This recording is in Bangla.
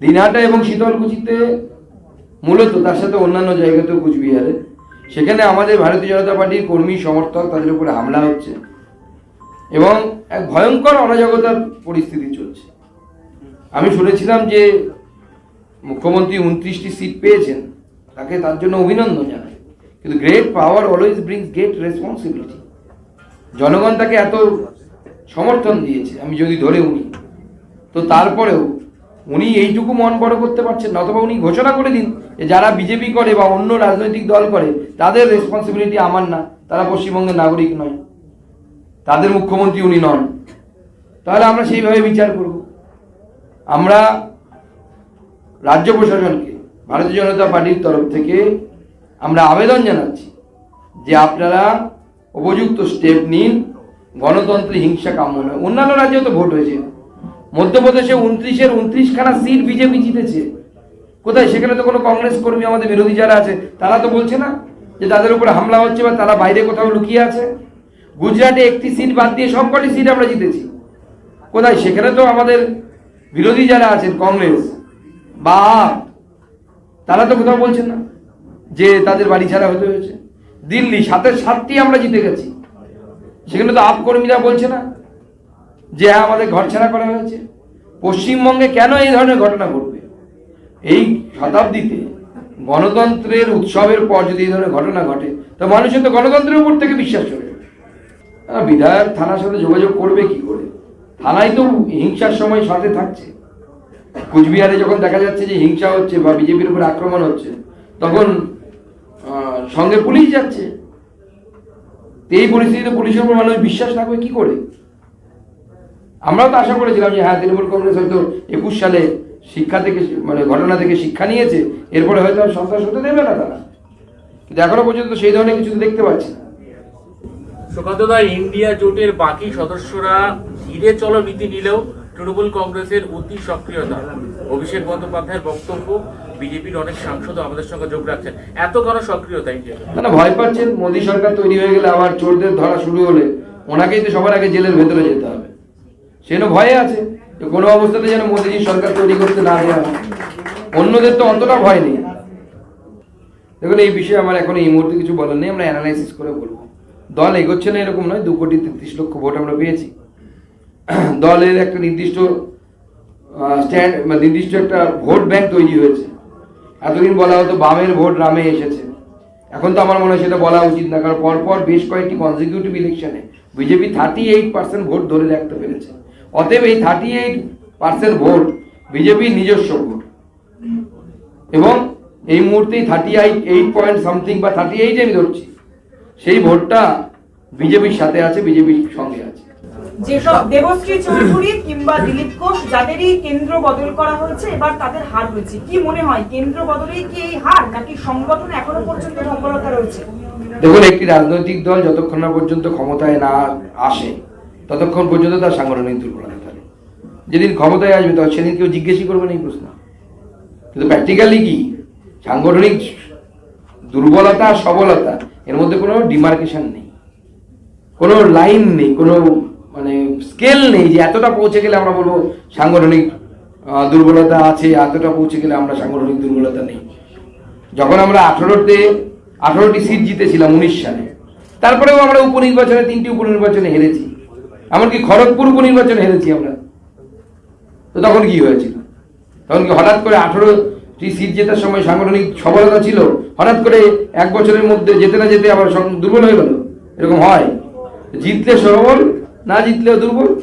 দিনহাটা এবং শীতলকুচিতে মূলত তার সাথে অন্যান্য জায়গাতেও কুচবিহারে। সেখানে আমাদের ভারতীয় জনতা পার্টির কর্মী, সমর্থক তাদের উপরে হামলা হচ্ছে এবং এক ভয়ঙ্কর অরাজকতার পরিস্থিতি চলছে। আমি শুনেছিলাম যে মুখ্যমন্ত্রী উনত্রিশটি সিট পেয়েছেন, তাকে তার জন্য অভিনন্দন জানাই। কিন্তু great power always brings great responsibility. জনগণ তাকে এত সমর্থন দিয়েছে, আমি যদি ধরে উনি, তো তারপরেও উনি এইটুকু মন বড় করতে পারছেন না, অথবা উনি ঘোষণা করে দিন যে যারা বিজেপি করে বা অন্য রাজনৈতিক দল করে, তাদের রেসপন্সিবিলিটি আমার না, তারা পশ্চিমবঙ্গের নাগরিক নয়। তাদের মুখ্যমন্ত্রী উনি নন। তাহলে আমরা সেইভাবে বিচার করব। আমরা রাজ্য প্রশাসনকে, ভারতীয় জনতা পার্টির তরফ থেকে আমরা আবেদন জানাচ্ছি যে আপনারা উপযুক্ত স্টেপ নিন। গণতন্ত্রে হিংসা কাম্য নয়। অন্যান্য রাজ্যে তো ভোট হয়েছে। মধ্যপ্রদেশে উনত্রিশের উনত্রিশখানা সিট বিজেপি জিতেছে। কোথায়? সেখানে তো কোনো কংগ্রেস কর্মী, আমাদের বিরোধী যারা আছে, তারা তো বলছে না যে তাদের উপরে হামলা হচ্ছে বা তারা বাইরে কোথাও লুকিয়ে আছে। গুজরাটে একটি সিট বাদ দিয়ে সবকটি সিট আমরা জিতেছি। কোথায়? সেখানে তো আমাদের বিরোধী যারা আছেন, কংগ্রেস, বা তারা তো কোথাও বলছেন না যে তাদের বাড়ি ছাড়া হতে হয়েছে। দিল্লি সাতের সাতটি আমরা জিতে গেছি। সেখানে তো আপ কর্মীরা বলছে না। যে হ্যাঁ আমাদের ঘর ছাড়া করা হয়েছে। পশ্চিমবঙ্গে কেন এই ধরনের ঘটনা ঘটবে? এই শতাব্দীতে গণতন্ত্রের উৎসবের পর যদি এই ধরনের ঘটনা ঘটে, তো মানুষের তো গণতন্ত্রের উপর থেকে বিশ্বাস চলে যাবে। বিধায়ক থানার সাথে যোগাযোগ করবে কি করে? থানায় তো হিংসার সময় সাথে থাকছে। কুচবিহারে যখন দেখা যাচ্ছে যে হিংসা হচ্ছে বা বিজেপির উপর আক্রমণ হচ্ছে, তখন সঙ্গে পুলিশ যাচ্ছে। এই পরিস্থিতিতে পুলিশের উপর মানুষ বিশ্বাস রাখবে কি করে? আমরাও তো আশা করেছিলাম যে হ্যাঁ তৃণমূল কংগ্রেস হয়তো একুশ সালে শিক্ষা থেকে মানে ঘটনা থেকে শিক্ষা নিয়েছে এরপরে হয়তো আর সন্ত্রাস হতে দেবে না তারা। কিন্তু এখনও পর্যন্ত সেই ধরনের কিছু দেখতে পাচ্ছি সুকান্তদা ইন্ডিয়া জোটের বাকি সদস্যরা ধীরে চলো নীতি নিলেও তৃণমূল কংগ্রেসের অতি সক্রিয়তা। অভিষেক বন্দ্যোপাধ্যায়ের বক্তব্য বিজেপির অনেক সাংসদও আমাদের সঙ্গে যোগ রাখছেন। এত কেন সক্রিয়তা ইন্ডিয়া না ভয় পাচ্ছেন মোদী সরকার তৈরি হয়ে গেলে আবার চোরদের ধরা শুরু হলে ওনাকেই তো সবার আগে জেলের ভেতরে যেতে হবে। সেজন্য ভয়ে আছে যে কোনো অবস্থাতে যেন মোদীজি সরকার তৈরি করতে না দেওয়া। অন্যদের তো অতটা ভয় নেই। দেখুন, এই বিষয়ে আমার এখন এই মুহূর্তে কিছু বলার নেই, আমরা অ্যানালাইসিস করে বলব। দল এগোচ্ছে না এরকম নয়, দু কোটি তেত্রিশ লক্ষ ভোট আমরা পেয়েছি। দলের একটা নির্দিষ্ট স্ট্যান্ড নির্দিষ্ট একটা ভোট ব্যাংক তৈরি হয়েছে। এতদিন বলা হতো বামের ভোট রামে এসেছে। এখন তো আমার মনে হয় সেটা বলা উচিত না, কারণ পরপর বেশ কয়েকটি কনজিকিউটিভ ইলেকশনে BJP thirty eight percent vote ধরে রাখতে পেরেছে। অতএব এই থার্টি এইট পার্সেন্ট ভোট বিজেপির নিজস্ব ভোট। এবং এই মুহূর্তেই থার্টি এইট পয়েন্ট সামথিং বা থার্টি এইট আমি ধরছি। সেই ভোটটা বিজেপির সাথে আছে বিজেপির সঙ্গে আছে। যেসব দেবশ্রী চৌধুরী কিংবা দিলীপ ঘোষ যাদেরই কেন্দ্র বদল করা হয়েছে এবার তাদের হার হয়েছে কি মনে হয় কেন্দ্র বদলেই কি এই হার নাকি সংগঠন এখনও পর্যন্ত দুর্বলতা রয়েছে? দেখুন একটি রাজনৈতিক দল যতক্ষণ না পর্যন্ত ক্ষমতায় না আসে ততক্ষণ পর্যন্ত তার সাংগঠনিক দুর্বলতা থাকে যেদিন ক্ষমতায় আসবে তখন সেদিন কেউ জিজ্ঞেসই করবে না এই প্রশ্ন। কিন্তু প্র্যাকটিক্যালি কি? সাংগঠনিক দুর্বলতা, সবলতা, এর মধ্যে কোনো ডিমার্কেশন নেই। কোনো লাইন নেই, কোনো মানে স্কেল নেই যে এতটা পৌঁছে গেলে আমরা বলব সাংগঠনিক দুর্বলতা আছে, এতটা পৌঁছে গেলে আমরা সাংগঠনিক দুর্বলতা নেই। যখন আমরা আঠারোতে, আঠারোটি সিট জিতেছিলাম উনিশ সালে, তারপরেও আমরা উপনির্বাচনে তিনটি উপনির্বাচনে হেরেছি। এমনকি খড়গপুর উপনির্বাচনে হেরেছি আমরা। তো তখন কি হয়েছিল? তখন কি হঠাৎ করে আঠেরোটি সিট জেতার সময় সাংগঠনিক সফলতা ছিল? হঠাৎ করে এক বছরের মধ্যে যেতে না যেতে আবার দুর্বল হয়ে গেল? এরকম হয়? জিতলে সবল না জিতলেও দুর্বল?